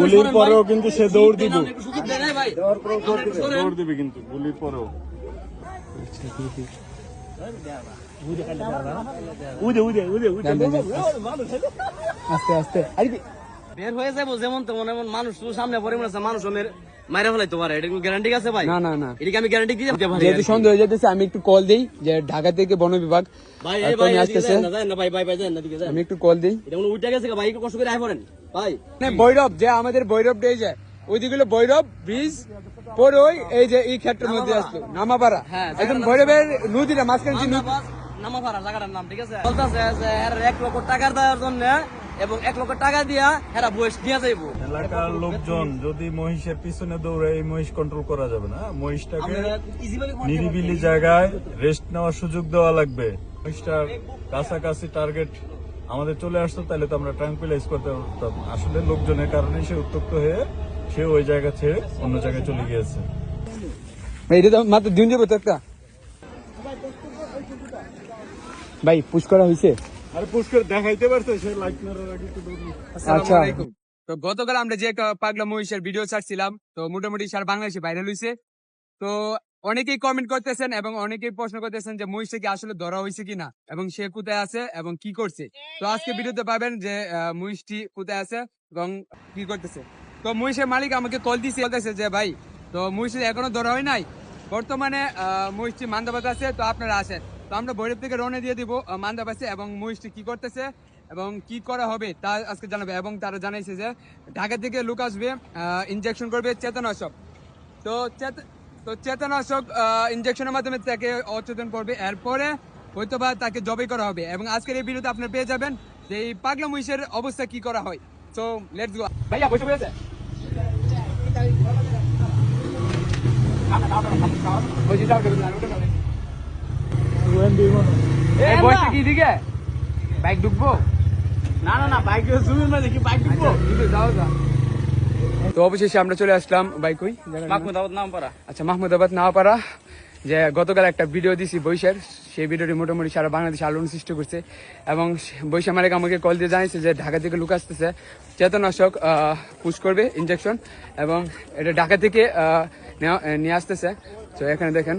গুলির পরেও কিন্তু সে দৌড় দিব। ভাই। দৌড় দিবে কিন্তু গুলির পরেও। উদে উদে উদে উদে। আস্তে আস্তে। আরে বের হয়ে যাব যেমন তেমন এমন মানুষ তো সামনে মনে হচ্ছে মানুষ মেরে মাইরা ফেলাইতে পারে। এটা গ্যারান্টি আছে ভাই? না না না। এটাকে আমি গ্যারান্টি দিতে পারি যেহেতু সন্দেহ হয়ে যেতেছে আমি একটু কল দিই যে ঢাকা থেকে বন বিভাগ ভাই ভাই আসতেছে। না না ভাই ভাই ভাই না দিকে আমি একটু কল দিই। এটা মনে উইটা গেছে গা, ভাই একটু কষ্ট করে আয় পড়েন। ভাই। মানে যে আমাদের বৈরব ডে যায় ওইদিকে হলো ভৈরব ব্রিজ পরে ওই এই যে এই ক্ষেত্রের মধ্যে আসলো নামাপাড়া। হ্যাঁ, একদম ভৈরবের নদীটা মাঝখানে নামাপাড়া জায়গাটার নাম ঠিক আছে? বলতেছে এক লক্ষ টাকা দেওয়ার জন্য এবং এক লক্ষ টাকা দিয়া হেরা বয়স নিয়ে যাইবো। এলাকার লোকজন যদি মহিষের পিছনে দৌড়ে এই মহিষ কন্ট্রোল করা যাবে না মহিষটাকে নিরিবিলি জায়গায় রেস্ট নেওয়ার সুযোগ দেওয়া লাগবে। মহিষটার কাছাকাছি টার্গেট আমাদের চলে আসতো তাহলে তো আমরা ট্রাঙ্কুলাইজ করতে পারতাম। আসলে লোকজনের কারণে সে উত্তপ্ত হয়ে সে ওই জায়গা ছেড়ে অন্য জায়গায় চলে গিয়েছে। ভাই, এটা তো মাত্র দিন যাব তো একটা। ভাই পুশ করা হয়েছে। আর পুষ্কর দেখাইতে পারছে সে লাইট মারার আগে একটু আচ্ছা। তো গতকাল আমরা যে একটা পাগলা মহিষের ভিডিও ছাড়ছিলাম তো মোটামুটি সারা বাংলাদেশে ভাইরাল হয়েছে তো অনেকেই কমেন্ট করতেছেন এবং অনেকেই প্রশ্ন করতেছেন যে মহিষটা কি আসলে ধরা হয়েছে কিনা এবং সে কোথায় আছে এবং কি করছে। তো আজকে ভিডিওতে পাবেন যে আহ, মহিষটি কোথায় আছে এবং কি করতেছে। তো মহিষের মালিক আমাকে কল দিছে বলতেছে যে ভাই তো মহিষের এখনও ধরা হয় নাই। বর্তমানে আহ, মহিষটি মান্দাবাদ আছে তো আপনারা আসেন। তো আমরা ভৈরব থেকে রওনা দিয়ে দিব মান্দাবাসে এবং মহিষটি কি করতেছে এবং কি করা হবে তা আজকে জানাবে এবং তারা জানাইছে যে ঢাকা থেকে লোক আসবে ইনজেকশন করবে চেতনাশক। তো তো চেতনাশক ইনজেকশনের মাধ্যমে তাকে অচেতন করবে, এরপরে হয়তো বা তাকে জবাই করা হবে। এবং আজকের এই ভিডিওতে আপনারা পেয়ে যাবেন যে এই পাগলা মহিষের অবস্থা কি করা হয়। তো লেটস গো ভাইয়া, বসে বসে বসে যাও। এই বসে কি দিকে? বাইক ঢুকবো? না না না বাইক জুমের মাঝে কি বাইক ঢুকবো। তো অবশেষে আমরা চলে আসলাম বাইক ওই মাহমুদ আবাদ নাম পারা আচ্ছা মাহমুদাবাদ নাওয়াপাড়া যে গতকাল একটা ভিডিও দিছি বৈশার সেই ভিডিওটি মোটামুটি সারা বাংলাদেশে আলোড়ন সৃষ্টি করছে। এবং বৈশা মালিক আমাকে কল দিয়ে জানিয়েছে যে ঢাকা থেকে লুক আসতেছে। চেতনাশক পুশ করবে ইঞ্জেকশন এবং এটা ঢাকা থেকে আহ, নেওয়া- নিয়ে আসতেছে। তো এখানে দেখেন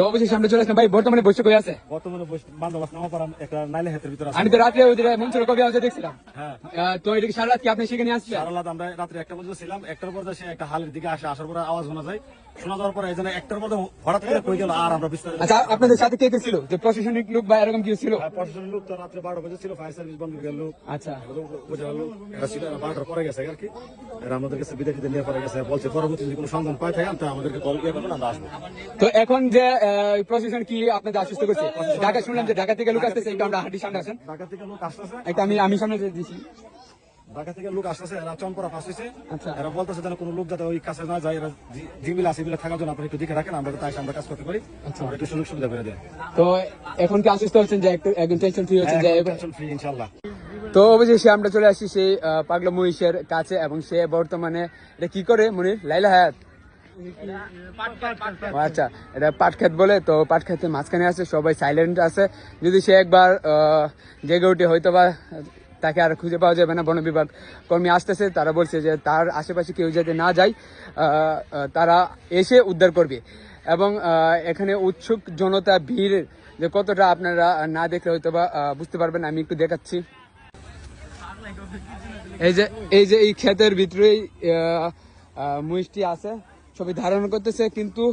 তো অবশেষে আমরা চলে আসলাম। ভাই বর্তমানে বৈশাখ হয়ে আছে? বর্তমানে বান্ধবাস নামা পারাম একটা নাইলে হাতের ভিতরে আমি তো রাত্রে ওই যে মঞ্চের কবি আছে দেখছিলাম। হ্যাঁ। তো এটা কি সারা রাত কি আপনি সেখানে আসছিলেন সারালাত আমরা রাত্রে একটা পর্যন্ত ছিলাম। একটার পর সে একটা হালের দিকে আসে আসার পরে আওয়াজ শোনা যায়। শোনা যাওয়ার পরে এই একটার পর হঠাৎ করে কই গেল আর আমরা বিস্তারিত আচ্ছা আপনাদের সাথে কে কে ছিল? যে প্রশাসনিক লোক বা এরকম কি ছিল? আর প্রশাসনের লোক তো রাত্রে বারোটা বাজে ছিল ফায়ার সার্ভিস বন্ধ গেল। আচ্ছা। বোঝা গেল এরা ছিল এরা বারোটার পরে গেছে আর কি। এরা আমাদের কাছে বিদেশি নিয়ে পরে গেছে। বলছে পরবর্তী যদি কোনো সন্ধান পাই থাকে আমাদেরকে কল করবেন আমরা আসব। তো এখন যে প্রশাসন কি আপনাদের আশ্বস্ত করছে? ঢাকা শুনলাম যে ঢাকা থেকে লোক আসতেছে একটু আমরা হাঁটি সামনে আসেন। ঢাকা থেকে লোক আসতেছে? একটা আমি আমি সামনে যে দিছি। ঢাকা থেকে লোক আসতেছে এরা চম্পরা ফাঁস হয়েছে আচ্ছা। এরা বলতেছে যেন কোনো লোক যাতে ওই কাছে না যায় এরা জিবিল আছে বিলে থাকার জন্য আপনারা একটু দেখে রাখেন আমরা তাই আমরা কাজ করতে পারি। আমরা একটু সুযোগ সুবিধা করে দেন। তো এখন কি আশ্বস্ত হচ্ছেন যে একটু একদম টেনশন ফ্রি হচ্ছেন যে টেনশন ফ্রি ইনশাআল্লাহ। তো অবশেষে আমরা চলে আসি সেই পাগলা মহিষের কাছে এবং সে বর্তমানে এটা কি করে মনির? লাইলা হায়াত। আচ্ছা এটা পাট খেত বলে তো পাট খেতে মাঝখানে আছে সবাই সাইলেন্ট আছে। যদি সে একবার জেগে উঠে হয়তো বা তাকে আর খুঁজে পাওয়া যাবে না বন বিভাগ কর্মী আসতেছে তারা বলছে যে তার আশেপাশে কেউ যাতে না যায় তারা এসে উদ্ধার করবে। এবং এখানে উৎসুক জনতা ভিড় যে কতটা আপনারা না দেখলে হয়তো বা বুঝতে পারবেন আমি একটু দেখাচ্ছি। এই যে এই যে এই ক্ষেতের ভিতরেই আহ, আছে। ছবি ধারণ করতেছে কিন্তু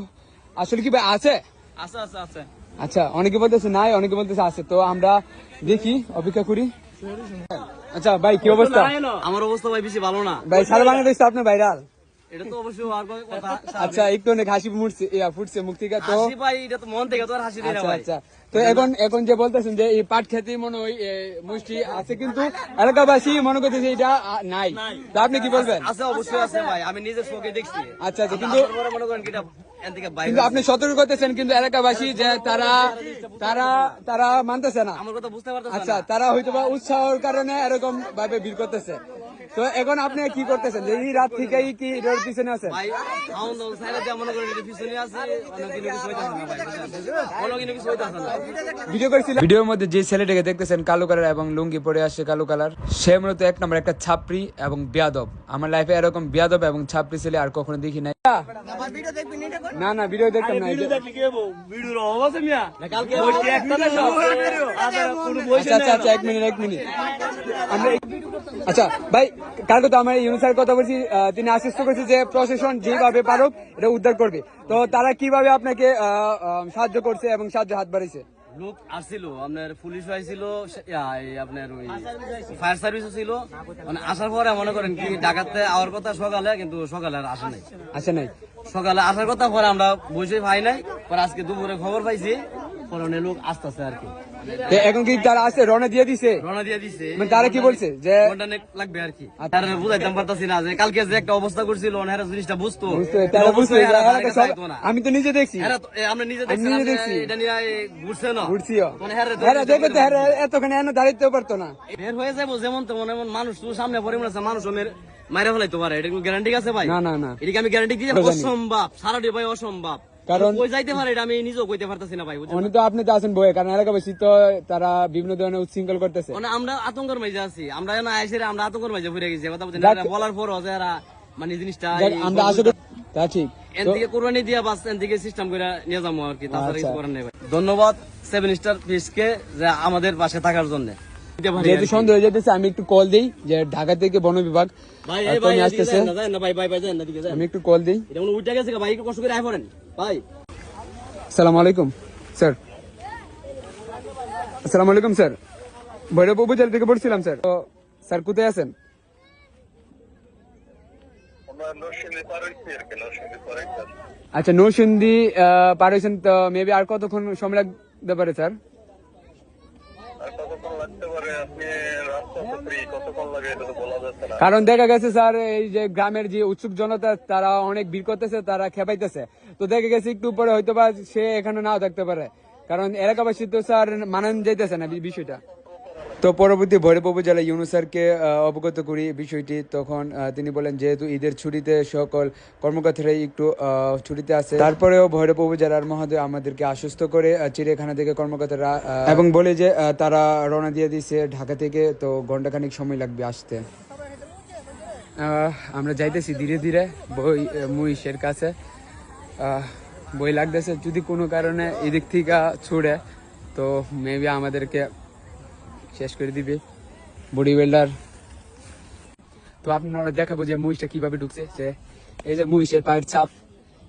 আসলে কি ভাই আছে? আছে আছে আছে। আচ্ছা অনেকে বলতেছে নাই অনেকে বলতেছে আছে। তো আমরা দেখি অপেক্ষা করি। আচ্ছা ভাই কি অবস্থা আমার অবস্থা ভাই বেশি ভালো না। ভাই সারা বাংলাদেশ আপনার ভাইরাল। এটা তো অবশ্যই আর কথা আচ্ছা একটু অনেক হাসি মুড়ছে ইয়া, ফুটছে মুখ থেকে তো হাসি ভাই এটা তো মন থেকে তো আর হাসি দেয় না আচ্ছা ভাই আচ্ছা। তো এখন এখন যে বলতেছেন যে এই পাট খেতে মনে হয় মুষ্টি আছে কিন্তু এলাকাবাসী মনে করতেছে এটা নাই। তো আপনি কি বলবেন? আছে অবশ্যই আছে ভাই। আমি নিজের চোখে দেখছি। আচ্ছা আচ্ছা কিন্তু মনে করেন কি এটা এন থেকে বাইরে কিন্তু আপনি সতর্ক করতেছেন কিন্তু এলাকাবাসী যে তারা তারা তারা মানতেছে না। আমার কথা বুঝতে পারতেছেন আচ্ছা তারা হয়তো বা উৎসাহের কারণে এরকম ভাবে ভিড় করতেছে। তো এখন আপনি কি করতেছেন? এই রাত থেকেই কি এটার পিছনে আছেন? আছে ভিডিও করেছিলাম। ভিডিওর মধ্যে যে ছেলেটাকে দেখতেছেন কালো কালার এবং লুঙ্গি পরে আসছে কালো কালার সে মূলত এক নম্বর একটা ছাপরি এবং বিয়াদব। আমার লাইফে এরকম বিয়াদব এবং ছাপরি ছেলে আর কখনো দেখি নাই। না। না ভিডিও দেখতাম না আচ্ছা আচ্ছা আচ্ছা এক মিনিট এক মিনিট আমরা আচ্ছা ভাই কালকে তো আমরা ইউনুসার কথা বলছি তিনি আশ্বস্ত করেছে যে প্রশাসন যেভাবে পারুক এটা উদ্ধার করবে। তো তারা কীভাবে আপনাকে সাহায্য করছে এবং সাহায্য হাত বাড়িয়েছে লোক আসছিল আপনার পুলিশ আইছিল আপনার ওই ফায়ার সার্ভিসও ছিল। মানে আসার পরে মনে করেন কি ডাকাতে আওয়ার কথা সকালে কিন্তু সকালে আর আসে নাই। আসে নাই? সকালে আসার কথা পরে আমরা বসে পাই নাই পরে আজকে দুপুরে খবর পাইছি পরে লোক আসতেছে আর কি। এখন কি তারা আছে? রওনা দিয়ে দিছে? রওনা দিয়ে দিছে। মানে তারা কি বলছে যে ঘণ্টা লাগবে আর কি। তারা বুঝাইতাম পারতাছি না যে কালকে যে একটা অবস্থা করছিল ওনারা জিনিসটা বুঝতো। তারা না। আমি তো নিজে দেখছি। আমরা নিজে দেখছি। এটা নিয়ে ঘুরছে না। ঘুরছিও মানে হ্যাঁ হ্যাঁ তো হ্যাঁ এতখানি এনে দাঁড়াইতেও পারতো না। বের হয়ে যাব যেমন তেমন এমন মানুষ তো সামনে পরে মনে মানুষ ওমের মাইরা ফেলাইতে পারে। এটা কোনো গ্যারান্টি আছে ভাই? না না না। এদিকে আমি গ্যারান্টি দিয়ে। অসম্ভব। সারাটি ভাই অসম্ভব। কারণ- যাইতে পারে এটা আমি নিজেও কইতে পারতাছি না ভাই উনি তো আপনি তো আছেন বয়ে কারণ এলাকাবাসী তো তারা বিভিন্ন ধরনের উচ্ছৃঙ্খল করতেছে। মানে আমরা আতঙ্কের মাঝে আছি আমরা না আইসে আমরা আতঙ্কের মাঝে ঘুরে গেছি কথা বলছেন বলার পর যে এরা মানে জিনিসটা আমরা আসলে তা ঠিক। এন কোরবানি দিয়া বাস এন সিস্টেম করে নিয়ে যাব আর কি তাছাড়া কিছু আচ্ছা। করার নেই ভাই। ধন্যবাদ সেভেন স্টার ফিসকে যে আমাদের পাশে থাকার জন্য। যেহেতু সন্দেহ হয়ে যেতেছে আমি একটু কল দিই যে ঢাকা থেকে বন বিভাগ আসতেছে। আমি একটু কল দিই। উঠে গেছে ভাই একটু কষ্ট করে আয় পড়েন। ভাই। আসসালামু আলাইকুম স্যার। আসসালামু আলাইকুম স্যার। ভৈরব উপজেলা থেকে বলছিলাম স্যার। তো স্যার কোথায় আছেন। আচ্ছা নৌসিন্দি পার হয়েছেন তো মেবি আর কতক্ষণ সময় লাগতে পারে স্যার আর কতক্ষণ লাগতে পারে আপনি রাস্তা তো ফ্রি কতক্ষণ লাগে এটা তো বলা যাচ্ছে না কারণ দেখা গেছে স্যার, এই যে গ্রামের যে উৎসুক জনতা, তারা অনেক ভিড় করতেছে, তারা খেপাইতেছে। তো দেখা গেছে একটু পরে হয়তো বা সে এখানে নাও থাকতে পারে। কারণ এলাকাবাসী তো স্যার মানান যাইতেছে না বিষয়টা। তো পরবর্তী ভৈরব জেলা ইউনুসারকে অবগত করি বিষয়টি। তখন তিনি বলেন যেহেতু ঈদের ছুটিতে সকল কর্মকর্তারাই একটু ছুটিতে আছে তারপরেও ভৈরব জেলার মহোদয় আমাদেরকে আশ্বস্ত করে চিড়িয়াখানা থেকে কর্মকর্তারা এবং বলে যে তারা রওনা দিয়ে দিছে ঢাকা থেকে তো ঘন্টাখানিক সময় লাগবে আসতে। আমরা যাইতেছি ধীরে ধীরে বই মহিষের কাছে। বই লাগতেছে যদি কোনো কারণে এদিক থেকে ছুড়ে তো মেবি আমাদেরকে শেষ করে দিবে। বডি বিল্ডার তো আপনারা দেখাবো যে মহিষটা কীভাবে ঢুকছে। সে এই যে মহিষের পায়ের চাপ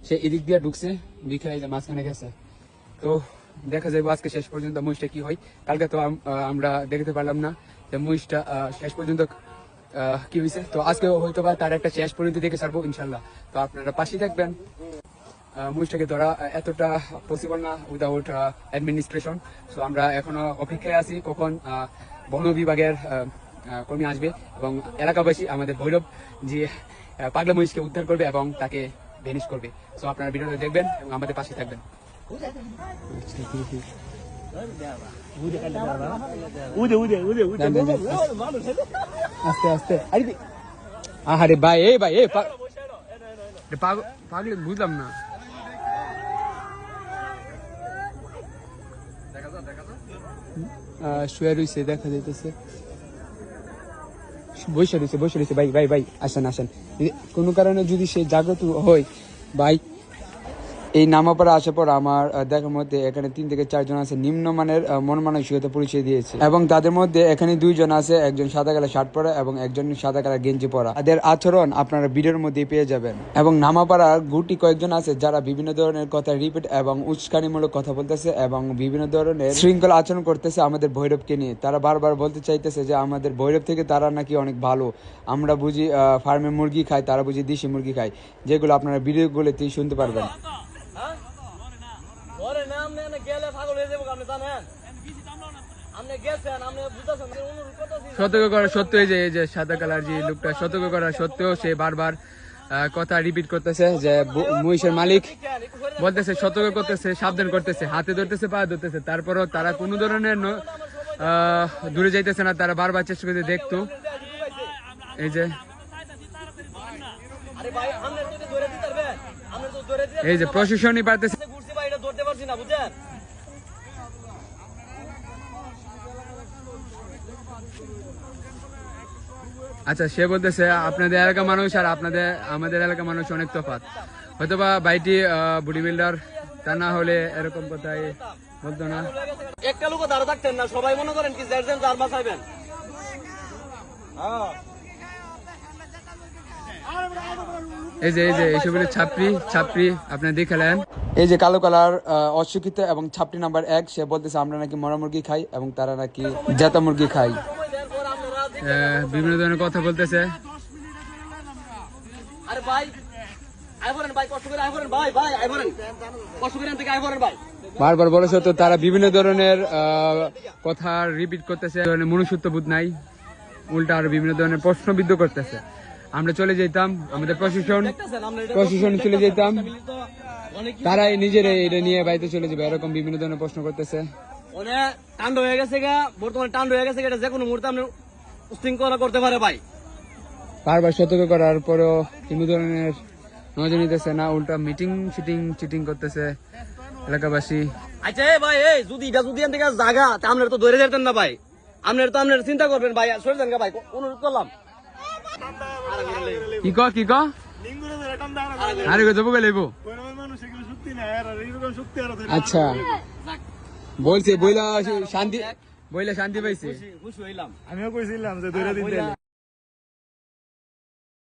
সে এদিক দিয়ে ঢুকছে বিখে এই যে মাঝখানে গেছে। তো দেখা যাবে আজকে শেষ পর্যন্ত মহিষটা কি হয়। কালকে তো আমরা দেখতে পারলাম না যে মহিষটা শেষ পর্যন্ত কি হয়েছে তো আজকে হয়তো বা তার একটা শেষ পর্যন্ত দেখে ছাড়বো, ইনশাল্লাহ। তো আপনারা পাশে থাকবেন। মহিষটাকে ধরা এতটা পসিবল না উইদাউট অ্যাডমিনিস্ট্রেশন সো আমরা এখনও অপেক্ষায় আছি কখন বন বিভাগের কর্মী আসবে এবং এলাকাবাসী আমাদের ভৈরব যে পাগলা মহিষকে উদ্ধার করবে এবং তাকে ভেনিশ করবে সো আপনারা ভিডিওটা দেখবেন এবং আমাদের পাশে থাকবেন। আস্তে আস্তে আরে আহারে ভাই ভাই এ পাগ- পাগলে বুঝলাম না শুয়ে রয়েছে দেখা যাইতেছে। বসে রয়েছে বসে রয়েছে ভাই ভাই ভাই, আসেন আসেন। কোনো কারণে যদি সে জাগ্রত হয়, ভাই এই নামাপাড়া আসার পর আমার দেখার মধ্যে এখানে তিন থেকে চারজন আছে নিম্নমানের আহ, মন মানসিকতা পরিচয় দিয়েছে। এবং তাদের মধ্যে এখানে দুইজন আছে একজন সাদা কালা শার্ট পরা এবং একজন সাদা কালা গেঞ্জি পরা। তাদের আচরণ আপনারা ভিডিওর মধ্যে পেয়ে যাবেন। এবং নামাপাড়ার গুটি কয়েকজন আছে যারা বিভিন্ন ধরনের কথা রিপিট এবং উস্কানিমূলক কথা বলতেছে এবং বিভিন্ন ধরনের শৃঙ্খলা আচরণ করতেছে আমাদের ভৈরবকে নিয়ে। তারা বারবার বলতে চাইতেছে যে আমাদের ভৈরব থেকে তারা নাকি অনেক ভালো। আমরা বুঝি ফার্মে মুরগি খাই তারা বুঝি দেশি মুরগি খাই যেগুলো আপনারা ভিডিওগুলোতেই শুনতে পারবেন ওরে না আপনি এনে গেলে পাগল হয়ে যাব আপনি জানেন আপনি গেছেন আপনি বুঝতেছেন যে অনুরোধ করতেছি সতর্ক করা সত্ত্বেও যে এই যে সাদা কালার যে লোকটা সতর্ক করা সত্ত্বেও সে বারবার কথা রিপিট করতেছে যে মহিষের মালিক বলতেছে সতর্ক করতেছে সাবধান করতেছে হাতে ধরতেছে পা ধরতেছে। তারপরও তারা কোনো ধরনের দূরে যাইতেছে না তারা বারবার চেষ্টা করতে দেখতো। এই যে এই যে প্রশাসনই পারতেছে ঘুরছি ভাই এটা ধরতে পারছি না বুঝছেন আচ্ছা সে বলতেছে আপনাদের এলাকা মানুষ আর আপনাদের আমাদের এলাকা মানুষ অনেক তফাৎ। হয়তোবা বাইটি বডি বিল্ডার তা না হলে এরকম কথাই বলতো না। একটা লোক দাঁড়া থাকতেন না সবাই মনে করেন কি এই যে এই যে এইসব হলো ছাপড়ি ছাপড়ি আপনি দেখালেন এই যে কালো কালার অশিক্ষিত এবং ছাপড়ি নাম্বার এক সে বলতেছে আমরা নাকি মরা মুরগি খাই এবং তারা নাকি জাতা মুরগি খাই সময় দেওয়ার পর আপনারা আহ, বিভিন্ন ধরনের কথা বলতেছে। আরে ভাই বারবার বলে সত্য তারা বিভিন্ন ধরনের কথা রিপিট করতেছে ধরনের মনুষ্যত্ববোধ নাই। উল্টা আরও বিভিন্ন ধরনের প্রশ্নবিদ্ধ করতেছে। আমরা চলে যেতাম আমাদের প্রশাসন প্রশাসন চলে যেতাম তো তারাই নিজেরাই এটা নিয়ে বাড়িতে চলে যাবে এরকম বিভিন্ন ধরনের প্রশ্ন করতেছে। টান্ড হয়ে গেছে গা বর্তমানে টান্ড হয়ে গেছে গা, এটা যে কোনো মুহূর্তে উশৃঙ্খলা করতে পারে ভাই। বারবার সতর্ক করার পরেও কোনো ধরনের নজর নিতেছে না উল্টা মিটিং চিটিং চিটিং করতেছে এলাকাবাসী। আচ্ছা ভাই এই যদি এটা যদি এখান থেকে জাগা তা আপনার তো ধরে যেতেন না ভাই। আপনার তো আপনার চিন্তা করবেন ভাই সরে যান ভাই অনুরোধ করলাম। কি ক কি ক আরে গো যাব গেলে আচ্ছা বলছে বইলা শান্তি বইলা শান্তি পাইছে। খুশি হইলাম। আমিও কইছিলাম যে ধরে দিতে